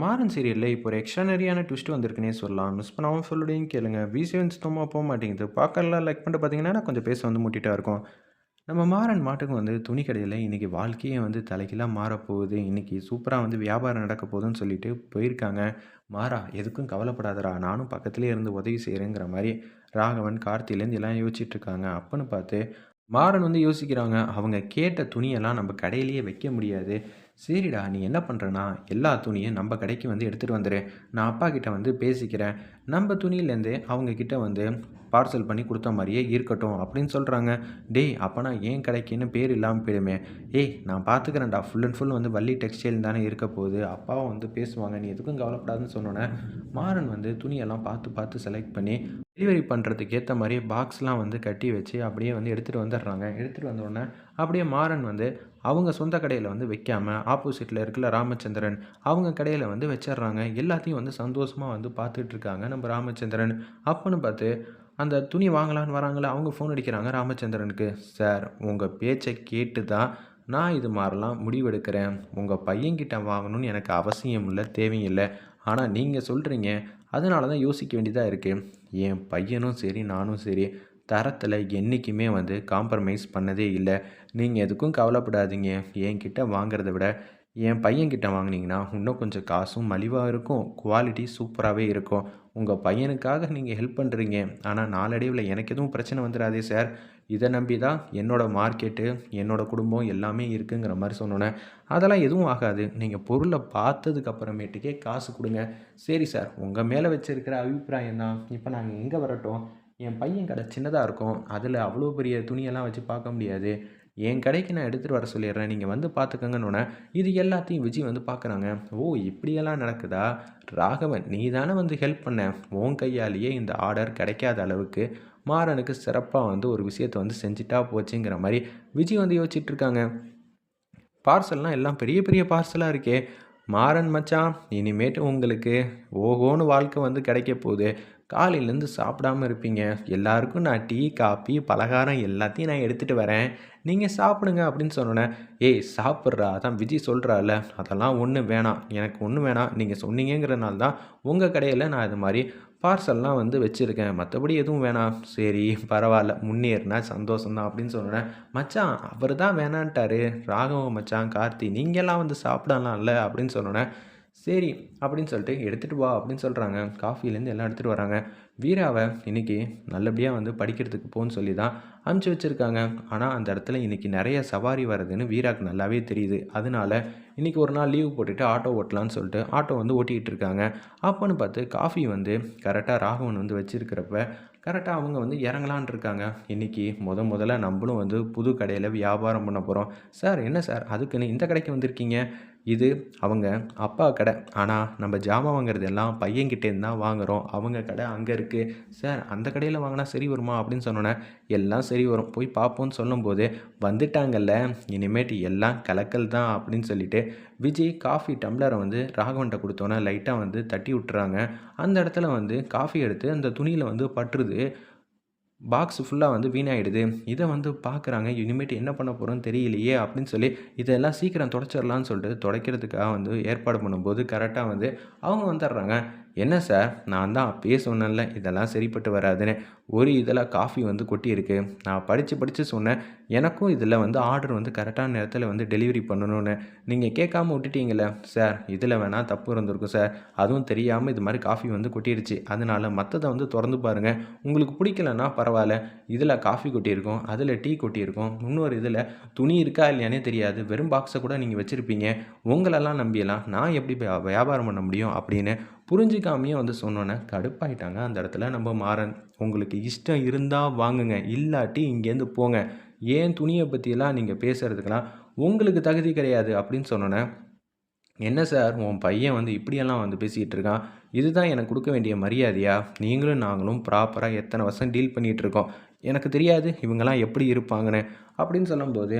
மாறன் சீரியலில் இப்போ ஒரு எக்ஸ்ட்ரானரியான ட்விஸ்ட் வந்திருக்குன்னே சொல்லலாம். மிஸ் பண்ணாமல் சொல்லுடையும் கேளுங்க. விசிஎன் சுத்தமாக போக மாட்டேங்குது. பார்க்கலாம் லைக் பண்ணிட்டு பார்த்தீங்கன்னா நான் கொஞ்சம் பேச வந்து முட்டிட்டா இருக்கும். நம்ம மாறன் மாட்டுக்கு வந்து துணி கடையில் இன்றைக்கி வாழ்க்கையே வந்து தலைக்கீழாக மாறப்போகுது இன்றைக்கி சூப்பராக வந்து வியாபாரம் நடக்க போகுதுன்னு சொல்லிட்டு போயிருக்காங்க. மாறா எதுக்கும் கவலைப்படாதடா. நானும் பக்கத்துலேயே இருந்து உதவி செய்கிறேங்கிற மாதிரி ராகவன் கார்த்திலேருந்து எல்லாம் யோசிச்சுட்ருக்காங்க அப்பன்னு பார்த்து மாறன் வந்து யோசிக்கிறாங்க. அவங்க கேட்ட துணியெல்லாம் நம்ம கடையிலேயே வைக்க முடியாது. சரிடா நீ என்ன பண்ணுறனா எல்லா துணியும் நம்ம கடைக்கு வந்து எடுத்துகிட்டு வந்துடு நான் அப்பா கிட்ட வந்து பேசிக்கிறேன். நம்ம துணியிலேருந்தே அவங்கக்கிட்ட வந்து பார்சல் பண்ணி கொடுத்த மாதிரியே இருக்கட்டும் அப்படின்னு சொல்கிறாங்க டேய் அப்போனா ஏன் கடைக்குன்னு பேர் இல்லாமல் போயிடுமே. ஏய் நான் பார்த்துக்கிறேன்டா ஃபுல் அண்ட் ஃபுல் வந்து வள்ளி டெக்ஸ்டைல் தானே இருக்க போகுது. அப்பாவும் வந்து பேசுவாங்க. நீ எதுக்கும் கவலைப்படாதுன்னு சொன்னோன்னே மாறன் வந்து துணியெல்லாம் பார்த்து பார்த்து செலக்ட் பண்ணி டெலிவரி பண்ணுறதுக்கு ஏற்ற மாதிரி பாக்ஸ்லாம் வந்து கட்டி வச்சு அப்படியே வந்து எடுத்துகிட்டு வந்துடுறாங்க. எடுத்துகிட்டு வந்தோடனே அப்படியே மாறன் வந்து அவங்க சொந்த கடையில் வந்து வைக்காமல் ஆப்போசிட்டில் இருக்கல ராமச்சந்திரன் அவங்க கடையில் வந்து வச்சிடுறாங்க. எல்லாத்தையும் வந்து சந்தோஷமாக வந்து பார்த்துட்ருக்காங்க நம்ம ராமச்சந்திரன் அப்போன்னு பார்த்து அந்த துணி வாங்கலான்னு வராங்களே அவங்க ஃபோன் அடிக்கிறாங்க ராமச்சந்திரனுக்கு. சார் உங்கள் பேச்சை கேட்டு தான் நான் இது மாதிரிலாம் முடிவெடுக்கிறேன். உங்கள் பையன்கிட்ட வாங்கணும்னு எனக்கு அவசியம் இல்லை தேவையில்லை. ஆனால் நீங்கள் சொல்கிறீங்க அதனால தான் யோசிக்க வேண்டியதாக இருக்குது என் பையனும் சரி நானும் சரி தரத்தில் என்றைக்குமே வந்து காம்ப்ரமைஸ் பண்ணதே இல்லை. நீங்கள் எதுக்கும் கவலைப்படாதீங்க. என்கிட்ட வாங்குறத விட என் பையன்கிட்ட வாங்கினீங்கன்னா இன்னும் கொஞ்சம் காசும் மலிவாக இருக்கும். குவாலிட்டி சூப்பராகவே இருக்கும். உங்கள் பையனுக்காக நீங்கள் ஹெல்ப் பண்ணுறீங்க ஆனால் நாளடைவில் எனக்கு எதுவும் பிரச்சனை வந்துடாதே சார் இதை நம்பி தான் என்னோடய மார்க்கெட்டு என்னோடய குடும்பம் எல்லாமே இருக்குங்கிற மாதிரி சொன்னோன்னே அதெல்லாம் எதுவும் ஆகாது. நீங்கள் பொருளை பார்த்ததுக்கு அப்புறமேட்டுக்கே காசு கொடுங்க. சரி சார் உங்கள் மேலே வச்சுருக்கிற அபிப்பிராயம் தான். இப்போ நாங்கள் எங்கே வரட்டும். என் பையன் கடை சின்னதாக இருக்கும். அதில் அவ்வளோ பெரிய துணியெல்லாம் வச்சு பார்க்க முடியாது. என் கடைக்கு நான் எடுத்துகிட்டு வர சொல்லிடுறேன். நீங்கள் வந்து பார்த்துக்கங்கன்னொன்னே இது எல்லாத்தையும் விஜய் வந்து பார்க்குறாங்க. ஓ இப்படியெல்லாம் நடக்குதா? ராகவன் நீ தானே வந்து ஹெல்ப் பண்ண. உன் கையாலேயே இந்த ஆர்டர் கிடைக்காத அளவுக்கு மாறனுக்கு சிறப்பாக வந்து ஒரு விஷயத்தை வந்து செஞ்சுட்டா போச்சுங்கிற மாதிரி விஜய் வந்து யோசிச்சுட்டு இருக்காங்க பார்சல்லாம் எல்லாம் பெரிய பெரிய பார்சலாக இருக்கே. மாறன் மச்சான் இனிமேட்டு உங்களுக்கு ஓஹோன்னு வாழ்க்கை வந்து கிடைக்க போகுது. காலையிலேருந்து சாப்பிடாம இருப்பீங்க. எல்லாருக்கும் நான் டீ காப்பி பலகாரம் எல்லாத்தையும் நான் எடுத்துகிட்டு வரேன். நீங்கள் சாப்பிடுங்க அப்படின்னு சொன்னோன்னே ஏய் சாப்பிட்றா? அதான் விஜய் சொல்கிறால அதெல்லாம் ஒன்றும் வேணாம் எனக்கு ஒன்றும் வேணாம் நீங்கள் சொன்னீங்கிறனால தான் உங்கள் கடையில் நான் இது மாதிரி பார்சல்லாம் வந்து வச்சுருக்கேன் மற்றபடி எதுவும் வேணாம். சரி பரவாயில்ல முன்னேறினா சந்தோஷம்தான் அப்படின்னு சொன்னேன் மச்சான் அவர் தான் வேணான்ட்டாரு ராகவ மச்சான் கார்த்தி நீங்கள்லாம் வந்து சாப்பிடலாம்ல அப்படின்னு சொன்னோன்னே சரி அப்படின்னு சொல்லிட்டு எடுத்துகிட்டு வா அப்படின்னு சொல்கிறாங்க காஃபிலேருந்து எல்லாம் எடுத்துகிட்டு வராங்க. வீராவை இன்றைக்கி நல்லபடியாக வந்து படிக்கிறதுக்கு போன்னு சொல்லி தான் அனுப்பிச்சி வச்சுருக்காங்க. ஆனால் அந்த இடத்துல இன்றைக்கி நிறைய சவாரி வருதுன்னு வீராக்கு நல்லாவே தெரியுது. அதனால இன்றைக்கி ஒரு நாள் லீவ் போட்டுட்டு ஆட்டோ ஓட்டலான்னு சொல்லிட்டு ஆட்டோ வந்து ஓட்டிக்கிட்டு இருக்காங்க. அப்போன்னு பார்த்து காஃபி வந்து கரெக்டாக ராகவன் வந்து வச்சுருக்கிறப்ப கரெக்டாக அவங்க வந்து இறங்கலான் இருக்காங்க. இன்றைக்கி முத முதல்ல நம்மளும் வந்து புது கடையில் வியாபாரம் பண்ண போகிறோம் சார் என்ன சார்? அதுக்குன்னு இந்த கடைக்கு வந்திருக்கீங்க? இது அவங்க அப்பா கடை. ஆனால் நம்ம ஜாமான் வாங்குறது எல்லாம் பையன்கிட்டேருந்து தான் வாங்குகிறோம் அவங்க கடை அங்கே இருக்குது சார் அந்த கடையில் வாங்கினா சரி வருமா? அப்படின்னு சொன்னோன்னே எல்லாம் சரி வரும். போய் பார்ப்போம்னு சொல்லும்போது வந்துட்டாங்கல்ல இனிமேட்டு எல்லாம் கலக்கல் தான் அப்படின்னு சொல்லிட்டு விஜய் காஃபி டம்ளரை வந்து ராகவன்ட்ட கொடுத்தோன்னே லைட்டாக வந்து தட்டி விட்டுறாங்க. அந்த இடத்துல வந்து காஃபி எடுத்து அந்த துணியில் வந்து பட்டுருது. பாக்ஸ் ஃபுல்லாக வந்து வீணாயிடுது. இதை வந்து பார்க்குறாங்க இனிமேட்டு என்ன பண்ண போகிறோன்னு தெரியலையே அப்படின்னு சொல்லி இதெல்லாம் சீக்கிரம் தொடச்சிடலான்னு சொல்லிட்டு துடைக்கிறதுக்காக வந்து ஏற்பாடு பண்ணும்போது கரெக்டாக வந்து அவங்க வந்துடுறாங்க. என்ன சார்? நான் தான் அப்பயே சொன்னேன்ல இதெல்லாம் சரிப்பட்டு வராதுன்னு ஒரு இதில் காஃபி வந்து கொட்டியிருக்கு. நான் படித்து படித்து சொன்னேன். எனக்கும் இதில் வந்து ஆர்டர் வந்து கரெக்டான நேரத்தில் வந்து டெலிவரி பண்ணணும்னு. நீங்கள் கேட்காம விட்டுட்டீங்களே சார். இதில் வேணால் தப்பு இருந்திருக்கும் சார். அதுவும் தெரியாமல் இது மாதிரி காஃபி வந்து கொட்டிடுச்சு அதனால் மற்றதை வந்து திறந்து பாருங்கள் உங்களுக்கு பிடிக்கலன்னா பரவாயில்ல. இதில் காஃபி கொட்டியிருக்கும். அதில் டீ கொட்டியிருக்கும். இன்னொரு இதில் துணி இருக்கா இல்லையானே தெரியாது. வெறும் பாக்ஸை கூட நீங்கள் வச்சுருப்பீங்க. உங்களெல்லாம் நம்பியலாம் நான் எப்படி வியாபாரம் பண்ண முடியும்? அப்படின்னு புரிஞ்சிக்காமையே வந்து சொன்னோன்னே கடுப்பாயிட்டாங்க. அந்த இடத்துல நம்ம மாறன் உங்களுக்கு இஷ்டம் இருந்தால் வாங்குங்க இல்லாட்டி இங்கேருந்து போங்க. ஏன் துணியை பற்றியெல்லாம் நீங்கள் பேசுகிறதுக்கெல்லாம் உங்களுக்கு தகுதி கிடையாது? அப்படின்னு சொன்னோன்னே என்ன சார் உன் பையன் வந்து இப்படியெல்லாம் வந்து பேசிகிட்டு இருக்கான். இதுதான் எனக்கு கொடுக்க வேண்டிய மரியாதையா? நீங்களும் நாங்களும் ப்ராப்பராக எத்தனை வருஷம் டீல் பண்ணிகிட்டு இருக்கோம். எனக்கு தெரியாது இவங்கெல்லாம் எப்படி இருப்பாங்கன்னு. அப்படின்னு சொல்லும்போது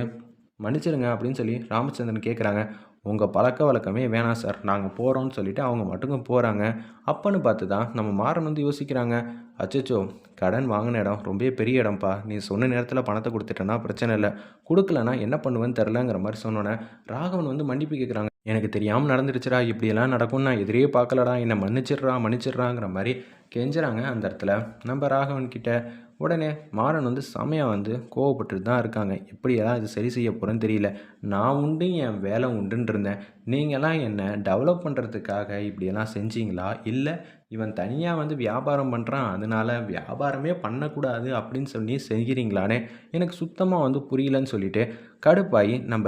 மன்னிச்சிருங்க அப்படின்னு சொல்லி ராமச்சந்திரன் கேட்குறாங்க உங்கள் பழக்க வழக்கமே வேணாம் சார். நாங்கள் போகிறோம்னு சொல்லிவிட்டு அவங்க மட்டும் போகிறாங்க அப்போன்னு பார்த்து தான் நம்ம மாறன் வந்து யோசிக்கிறாங்க. அச்சச்சோ கடன் வாங்கின இடம் ரொம்ப பெரிய இடம்ப்பா நீ சொன்ன நேரத்தில் பணத்தை கொடுத்துட்டேன்னா பிரச்சனை இல்லை. கொடுக்கலன்னா என்ன பண்ணுவேன்னு தெரிலங்கிற மாதிரி சொன்னோன்னே ராகவன் வந்து மன்னிப்பு கேட்குறாங்க எனக்கு தெரியாமல் நடந்துருச்சுடா. இப்படியெல்லாம் நடக்கும்னு நான் எதிரே பார்க்கலடா. என்னை மன்னிச்சிடுறா மன்னிச்சிடுறாங்கிற மாதிரி கெஞ்சுறாங்க அந்த இடத்துல. நம்ம ராகவன் கிட்ட உடனே மாறன் வந்து செமையாக வந்து கோவப்பட்டு தான் இருக்காங்க. எப்படியெல்லாம் இது சரி செய்ய போகிறேன்னு தெரியல. நான் உண்டு என் வேலை உண்டுன்னு இருந்தேன். நீங்களாம் என்னை டெவலப் பண்ணுறதுக்காக இப்படியெல்லாம் செஞ்சீங்களா? இல்லை இவன் தனியாக வந்து வியாபாரம் பண்ணுறான் அதனால் வியாபாரமே பண்ணக்கூடாது அப்படின்னு சொல்லி செய்கிறீங்களானே? எனக்கு சுத்தமாக வந்து புரியலன்னு சொல்லிட்டு கடுப்பாகி நம்ம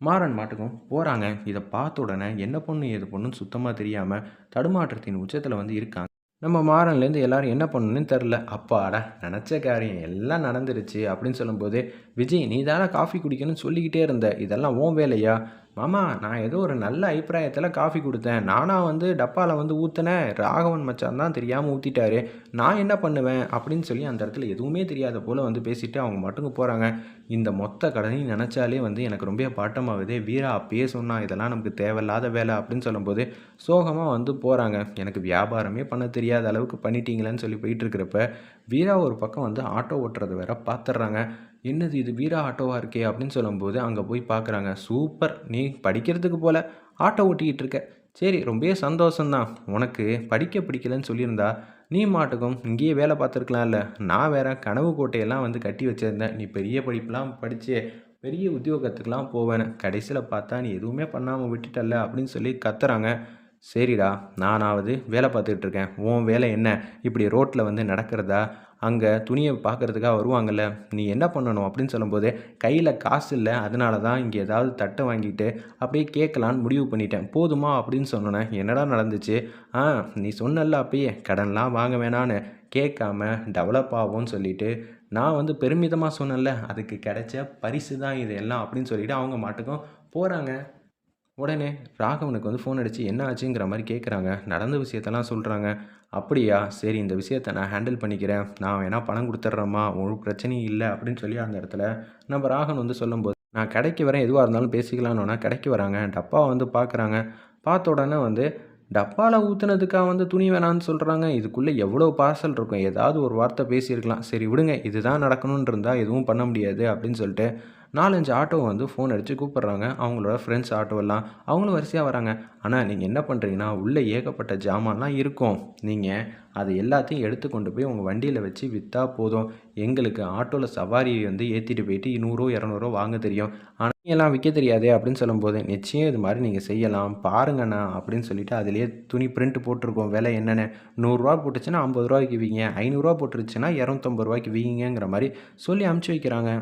மாறன் மாட்டுக்கும் போகிறாங்க இதை பார்த்த உடனே என்ன பொண்ணு எது பொண்ணுன்னு சுத்தமாக தெரியாமல் தடுமாற்றத்தின் உச்சத்தில் வந்து இருக்காங்க. நம்ம மாறன்லேருந்து எல்லாரும் என்ன பண்ணணும்னு தெரில. அப்பாடா நினச்ச காரியம் எல்லாம் நடந்துருச்சு அப்படின்னு சொல்லும்போது விஜய் நீ தானே காஃபி குடிக்கணும்னு சொல்லிக்கிட்டே இருந்த. இதெல்லாம் உன் வேலையா? மாமா நான் ஏதோ ஒரு நல்ல அபிப்பிராயத்தில் காஃபி கொடுத்தேன். நானாக வந்து டப்பாவில் வந்து ஊற்றினேன் ராகவன் மச்சான் தான் தெரியாமல் ஊற்றிட்டாரு நான் என்ன பண்ணுவேன்? அப்படின்னு சொல்லி அந்த இடத்துல எதுவுமே தெரியாத போல் வந்து பேசிவிட்டு அவங்க மட்டுங்க போகிறாங்க இந்த மொத்த கடனையும் நினச்சாலே வந்து எனக்கு ரொம்ப பாட்டமாகுது. வீரா அப்பயே சொன்னான் இதெல்லாம் நமக்கு தேவையில்லாத வேலை அப்படின்னு சொல்லும்போது சோகமாக வந்து போகிறாங்க எனக்கு வியாபாரமே பண்ண தெரியாத அளவுக்கு பண்ணிட்டீங்களேன்னு சொல்லி போயிட்டு இருக்கிறப்ப வீரா ஒரு பக்கம் வந்து ஆட்டோ ஓட்டுறது வேற பார்த்துட்றாங்க என்னது இது வீரா ஆட்டோவாக இருக்கே அப்படின்னு சொல்லும்போது அங்கே போய் பார்க்குறாங்க சூப்பர் நீ படிக்கிறதுக்கு போல் ஆட்டோ ஓட்டிக்கிட்டு இருக்க. சரி ரொம்பவே சந்தோஷம்தான். உனக்கு படிக்க பிடிக்கலன்னு சொல்லியிருந்தா நீ மாட்டுக்கும் இங்கேயே வேலை பார்த்துருக்கலாம்ல. நான் வேற கனவு கோட்டையெல்லாம் வந்து கட்டி வச்சுருந்தேன். நீ பெரிய படிப்புலாம் படித்து பெரிய உத்தியோகத்துக்கெலாம் போவேன்னு. கடைசியில் பார்த்தா நீ எதுவுமே பண்ணாமல் விட்டுட்டல்ல அப்படின்னு சொல்லி கத்துறாங்க. சரிடா நானாவது வேலை பார்த்துக்கிட்டு இருக்கேன் உன் வேலை என்ன? இப்படி ரோட்டில் வந்து நடக்கிறதா? அங்கே துணியை பார்க்குறதுக்காக வருவாங்கள்ல நீ என்ன பண்ணணும் அப்படின்னு சொல்லும்போது கையில் காசு இல்லை அதனால தான் இங்கே ஏதாவது தட்டை வாங்கிட்டு அப்படியே கேட்கலான்னு முடிவு பண்ணிட்டேன். போதுமா அப்படின்னு சொன்னேன் என்னடா நடந்துச்சு? ஆ நீ சொன்னல அப்பயே கடன்லாம் வாங்க வேணான்னு கேட்காம டெவலப் ஆகும்னு சொல்லிட்டு நான் வந்து பெருமிதமாக சொன்னேன்ல அதுக்கு கிடைச்ச பரிசு தான் இது எல்லாம் அப்படின்னு சொல்லிட்டு அவங்க மாட்டுக்கும் போகிறாங்க உடனே ராகவனுக்கு வந்து ஃபோன் அடித்து என்ன ஆச்சுங்கிற மாதிரி கேட்குறாங்க நடந்த விஷயத்தெல்லாம் சொல்கிறாங்க அப்படியா? சரி இந்த விஷயத்த நான் ஹேண்டில் பண்ணிக்கிறேன். நான் வேணால் பணம் கொடுத்துட்றேம்மா. ஒரு பிரச்சனையும் இல்லை. அப்படின்னு சொல்லி அந்த இடத்துல நம்ம ராகவன் வந்து சொல்லும்போது நான் கடைக்கு வரேன். எதுவாக இருந்தாலும் பேசிக்கலான்னு கடைக்கு வராங்க. டப்பா வந்து பார்க்குறாங்க பார்த்த உடனே வந்து டப்பாவில் ஊற்றுனதுக்காக வந்து துணி வேணான்னு சொல்கிறாங்க இதுக்குள்ளே எவ்வளோ பார்சல் இருக்கும்? ஏதாவது ஒரு வார்த்தை பேசியிருக்கலாம். சரி விடுங்க. இதுதான் நடக்கணும்னு இருந்தால் எதுவும் பண்ண முடியாது. அப்படின்னு சொல்லிட்டு நாலஞ்சு ஆட்டோ வந்து ஃபோன் அடித்து கூப்பிட்றாங்க. அவங்களோட ஃப்ரெண்ட்ஸ் ஆட்டோவெல்லாம் அவங்களும் வரிசையாக வராங்க. ஆனால் நீங்கள் என்ன பண்ணுறீங்கன்னா உள்ளே ஏகப்பட்ட ஜாமான்லாம் இருக்கும். நீங்கள் அது எல்லாத்தையும் எடுத்து கொண்டு போய் உங்கள் வண்டியில் வச்சு விற்றா போதும். எங்களுக்கு ஆட்டோவில் சவாரி வந்து ஏற்றிட்டு போயிட்டு நூறோ இரநூறோ வாங்க தெரியும். ஆனால் எல்லாம் விற்க தெரியாதே அப்படின்னு சொல்லும்போது நிச்சயம் இது மாதிரி நீங்கள் செய்யலாம். பாருங்கண்ணா அப்படின்னு சொல்லிட்டு அதிலேயே துணி பிரிண்ட் போட்டிருக்கோம். விலை என்னென்ன. நூறுரூவா போட்டுச்சுன்னா ஐம்பது ரூபாய்க்கு வீங்க. ஐநூறுரூவா போட்டுருச்சுன்னா இரநூத்தம்பது ரூபாய்க்கு வீங்கிங்கிற மாதிரி சொல்லி அமுச்சு வைக்கிறாங்க.